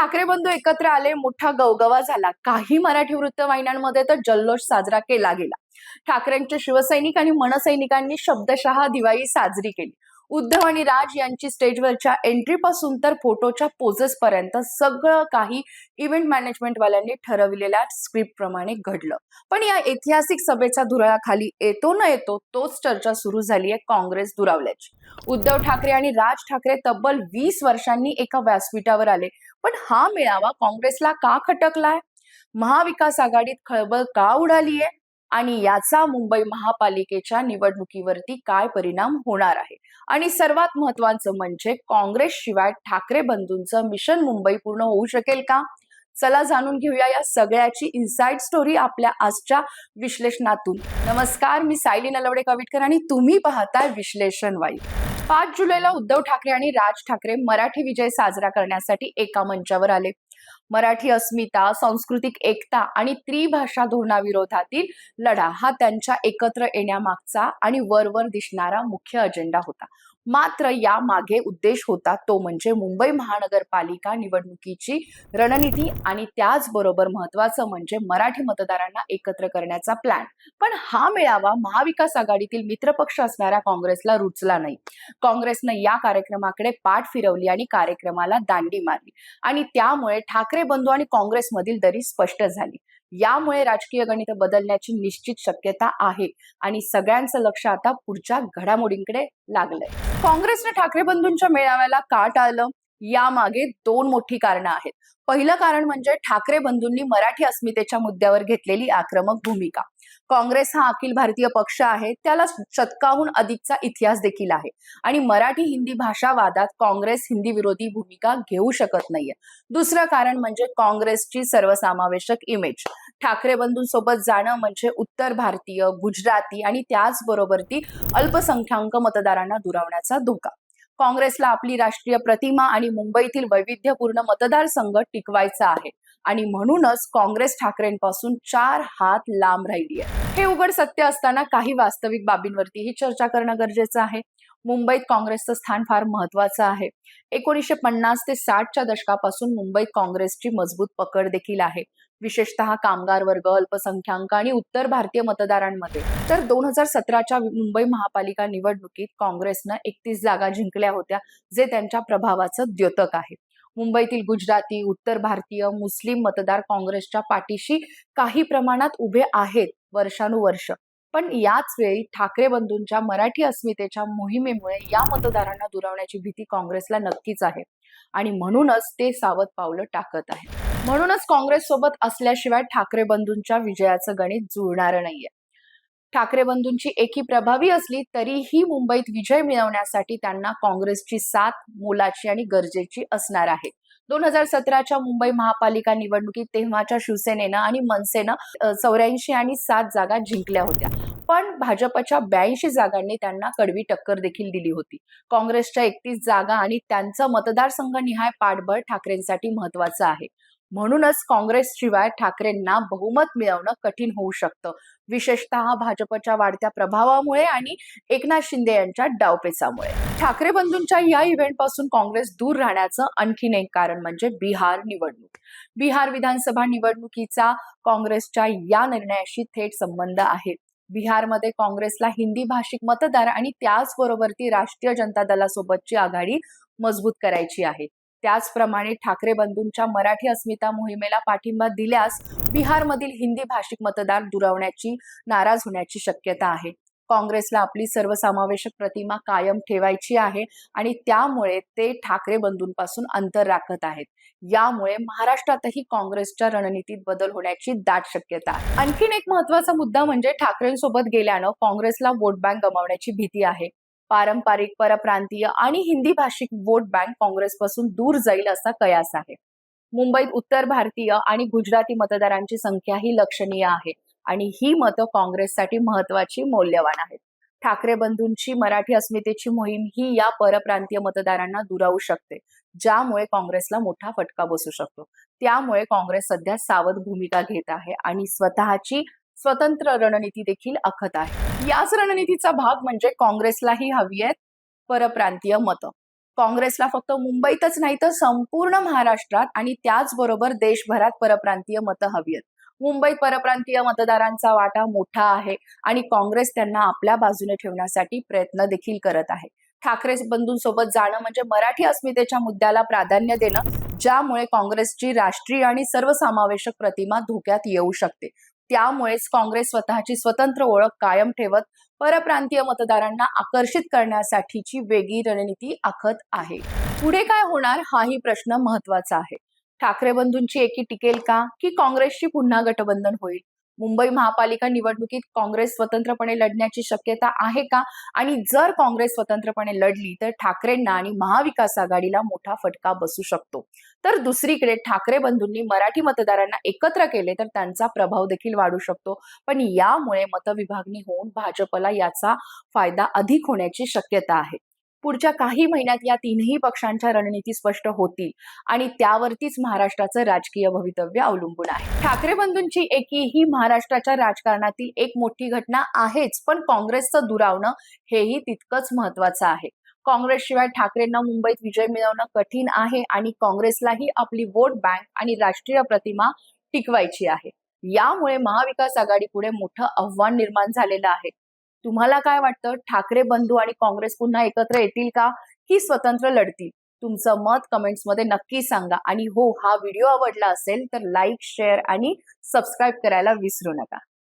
ठाकरे बंधू एकत्र आले मोठा गवगवा झाला. काही मराठी वृत्तवाहिन्यांमध्ये तर जल्लोष साजरा केला गेला. ठाकरेंच्या शिवसैनिक आणि मनसैनिकांनी शब्दशः दिवाळी साजरी केली. उद्धव आणि राज यांची स्टेजवरच्या एंट्रीपासून तर फोटोच्या पोजेस पर्यंत सगळं काही इव्हेंट मॅनेजमेंट वाल्यांनी ठरविलेल्या स्क्रिप्ट प्रमाणे घडलं. पण या ऐतिहासिक सभेच्या धुरळाखाली येतो न येतो तोच चर्चा सुरू झाली आहे काँग्रेस दुरावल्याची. उद्धव ठाकरे आणि राज ठाकरे तब्बल वीस वर्षांनी एका व्यासपीठावर आले. पण हा मेळावा काँग्रेसला का खटकलाय? महाविकास आघाडीत खळबळ का उडालीये? आणि याचा मुंबई महापालिकेच्या निवडणुकीवरती काय परिणाम होणार आहे? आणि सर्वात महत्वाचं म्हणजे काँग्रेस शिवाय ठाकरे बंधूंचं मिशन मुंबई पूर्ण होऊ शकेल का? चला जाणून घेऊया या सगळ्याची इनसाइड स्टोरी आपल्या आजच्या विश्लेषणातून. नमस्कार मी सायली नलवडे कविटकर आणि तुम्ही पाहताय विश्लेषण वाई. पाच जुलैला उद्धव ठाकरे आणि राज ठाकरे मराठी विजय साजरा करण्यासाठी एका मंचावर आले. मराठी अस्मिता सांस्कृतिक एकता आणि त्रिभाषा धोरणाविरोधातील लढा हा त्यांच्या एकत्र येण्यामागचा आणि वरवर दिसणारा मुख्य अजेंडा होता. मात्र या मागे उद्देश होता तो म्हणजे मुंबई महानगरपालिका निवडणुकीची रणनीती आणि त्याचबरोबर महत्वाचं म्हणजे मराठी मतदारांना एकत्र करण्याचा प्लॅन पण हा मेळावा महाविकास आघाडीतील मित्रपक्ष असणाऱ्या काँग्रेसला रुचला नाही. काँग्रेसनं या कार्यक्रमाकडे पाठ फिरवली आणि कार्यक्रमाला दांडी मारली. आणि त्यामुळे ठाकरे बंधू आणि काँग्रेसमधील दरी स्पष्ट झाली. यामुळे राजकीय गणित बदलण्याची निश्चित शक्यता आहे. आणि सगळ्यांचं लक्ष आता पुढच्या घडामोडींकडे लागलंय. काँग्रेसने ठाकरे बंधूंच्या मेळाव्याला का टाळलं यामागे दोन मोठी कारणं आहेत. पहिलं कारण म्हणजे ठाकरे बंधूंनी मराठी अस्मितेच्या मुद्द्यावर घेतलेली आक्रमक भूमिका. काँग्रेस हा अखिल भारतीय पक्ष आहे त्याला शतकाहून अधिकचा इतिहास देखील आहे. आणि मराठी हिंदी भाषा वादात काँग्रेस हिंदी विरोधी भूमिका घेऊ शकत नाहीये. दुसरं कारण म्हणजे काँग्रेसची सर्वसमावेशक इमेज ठाकरे बंधूंसोबत जाणं म्हणजे उत्तर भारतीय गुजराती आणि त्याचबरोबर ती अल्पसंख्याक मतदारांना दुरावण्याचा धोका. काँग्रेसला आपली राष्ट्रीय प्रतिमा आणि मुंबईतील वैविध्यपूर्ण मतदारसंघ टिकवायचा आहे. आणि म्हणूनच काँग्रेस ठाकरेंपासून चार हात लांब राहिली आहे हे उघड सत्य असताना काही वास्तविक बाबींवरतीही चर्चा करणं गरजेचं आहे. मुंबईत काँग्रेसचं स्थान फार महत्वाचं आहे. एकोणीसशे पन्नास ते साठच्या दशकापासून मुंबईत काँग्रेसची मजबूत पकड देखील आहे. विशेषतः कामगार वर्ग अल्पसंख्याक आणि उत्तर भारतीय मतदारांमध्ये. तर दोन हजार सतराच्या मुंबई महापालिका निवडणुकीत काँग्रेसनं एकतीस जागा जिंकल्या होत्या जे त्यांच्या प्रभावाचं द्योतक आहे. मुंबईतील गुजराती उत्तर भारतीय मुस्लिम मतदार काँग्रेसच्या पाठीशी काही प्रमाणात उभे आहेत वर्षानुवर्ष. पण याच वेळी ठाकरे बंधूंच्या मराठी अस्मितेच्या मोहिमेमुळे या मतदारांना दुरावण्याची भीती काँग्रेसला नक्कीच आहे. आणि म्हणूनच ते सावध पावलं टाकत आहे म्हणूनच काँग्रेस सोबत असल्याशिवाय ठाकरे बंधूंच्या विजयाचं गणित जुळणार नाहीये. ठाकरे बंधूंची एकी प्रभावी असली तरीही मुंबईत विजय मिळवण्यासाठी त्यांना काँग्रेसची साथ मोलाची आणि गरजेची असणार आहे. दोन हजार सतराच्या मुंबई महापालिका निवडणुकीत तेव्हाच्या शिवसेनेनं आणि मनसेनं चौऱ्याऐंशी आणि सात जागा जिंकल्या होत्या. पण भाजपच्या ब्याऐंशी जागांनी त्यांना कडवी टक्कर देखील दिली होती. काँग्रेसच्या एकतीस जागा आणि त्यांचं मतदारसंघ निहाय पाठबळ ठाकरेंसाठी महत्वाचं आहे. म्हणूनच काँग्रेस शिवाय ठाकरेंना बहुमत मिळवणं कठीण होऊ शकतं. विशेषतः भाजपच्या वाढत्या प्रभावामुळे आणि एकनाथ शिंदे यांच्या डावपेचामुळे. ठाकरे बंधूंच्या या इव्हेंटपासून काँग्रेस दूर राहण्याचं आणखीन एक कारण म्हणजे बिहार निवडणूक. बिहार विधानसभा निवडणुकीचा काँग्रेसच्या या निर्णयाशी थेट संबंध आहे. बिहारमध्ये काँग्रेसला हिंदी भाषिक मतदार आणि त्याचबरोबर ती राष्ट्रीय जनता दलासोबतची आघाडी मजबूत करायची आहे. त्याचप्रमाणे ठाकरे बंधूंच्या मराठी अस्मिता मोहिमेला पाठिंबा दिल्यास बिहारमधील हिंदी भाषिक मतदार दुरावण्याची नाराज होण्याची शक्यता आहे. काँग्रेसला आपली सर्वसमावेशक प्रतिमा कायम ठेवायची आहे आणि त्यामुळे ते ठाकरे बंधूंपासून अंतर राखत आहेत. यामुळे महाराष्ट्रातही काँग्रेसच्या रणनीतीत बदल होण्याची दाट शक्यता आहे. आणखीन एक महत्त्वाचा मुद्दा म्हणजे ठाकरेंसोबत गेल्यानं काँग्रेसला वोट बँक गमावण्याची भीती आहे. पारंपरिक परप्रांतीय आणि हिंदी भाषिक वोट बँक काँग्रेसपासून दूर जाईल असा कयास आहे. मुंबईत उत्तर भारतीय आणि गुजराती मतदारांची संख्याही लक्षणीय आहे. आणि ही मतं काँग्रेससाठी महत्वाची मौल्यवान आहेत. ठाकरे बंधूंची मराठी अस्मितेची मोहीम ही या परप्रांतीय मतदारांना दुरावू शकते ज्यामुळे काँग्रेसला मोठा फटका बसू शकतो. त्यामुळे काँग्रेस सध्या सावध भूमिका घेत आहे आणि स्वतःची स्वतंत्र रणनीती देखील आखत आहे. याच रणनीतीचा भाग म्हणजे काँग्रेसलाही हवी आहेत परप्रांतीय मतं. काँग्रेसला फक्त मुंबईतच नाही तर संपूर्ण महाराष्ट्रात आणि त्याचबरोबर देशभरात परप्रांतीय मतं हवी आहेत. मुंबईत परप्रांतीय मतदारांचा वाटा मोठा आहे आणि काँग्रेस त्यांना आपल्या बाजूने ठेवण्यासाठी प्रयत्न देखील करत आहे. ठाकरे बंधूंसोबत जाणं म्हणजे मराठी अस्मितेच्या मुद्द्याला प्राधान्य देणं ज्यामुळे काँग्रेसची राष्ट्रीय आणि सर्वसमावेशक प्रतिमा धोक्यात येऊ शकते. त्यामुळेच काँग्रेस स्वतःची स्वतंत्र ओळख कायम ठेवत परप्रांतीय मतदारांना आकर्षित करण्यासाठीची वेगळी रणनीती आखत आहे. पुढे काय होणार हाही प्रश्न महत्त्वाचा आहे. ठाकरे बंधूंची एकी टिकेल का? की काँग्रेसची पुन्हा गठबंधन होईल? मुंबई महापालिका निवडणुकीत काँग्रेस स्वतंत्रपणे लढण्याची शक्यता आहे का? आणि जर काँग्रेस स्वतंत्रपणे लढली तर ठाकरेंना आणि महाविकास आघाडीला मोठा फटका बसू शकतो. तर दुसरीकडे ठाकरे बंधूंनी मराठी मतदारांना एकत्र केले तर त्यांचा प्रभाव देखील वाढू शकतो. पण यामुळे मतविभागणी होऊन भाजपला याचा फायदा अधिक होण्याची शक्यता आहे. पुढच्या काही महिन्यात या तीनही पक्षांच्या रणनीती स्पष्ट होतील आणि त्यावरतीच महाराष्ट्राचं राजकीय भवितव्य अवलंबून आहे. ठाकरे बंधूंची एकी ही महाराष्ट्राच्या राजकारणातील एक मोठी घटना आहेच पण काँग्रेसचं दुरावणं हेही तितकंच महत्वाचं आहे. काँग्रेसशिवाय ठाकरेंना मुंबईत विजय मिळवणं कठीण आहे आणि काँग्रेसलाही आपली वोट बँक आणि राष्ट्रीय प्रतिमा टिकवायची आहे. यामुळे महाविकास आघाडीपुढे मोठं आव्हान निर्माण झालेलं आहे. तुम्हाला काय वाटतं? ठाकरे बंधू आणि काँग्रेस पुन्हा एकत्र येतील का? की स्वतंत्र लढतील? तुमचं मत कमेंट्समध्ये नक्की सांगा. आणि हो हा व्हिडिओ आवडला असेल तर लाईक शेअर आणि सबस्क्राईब करायला विसरू नका.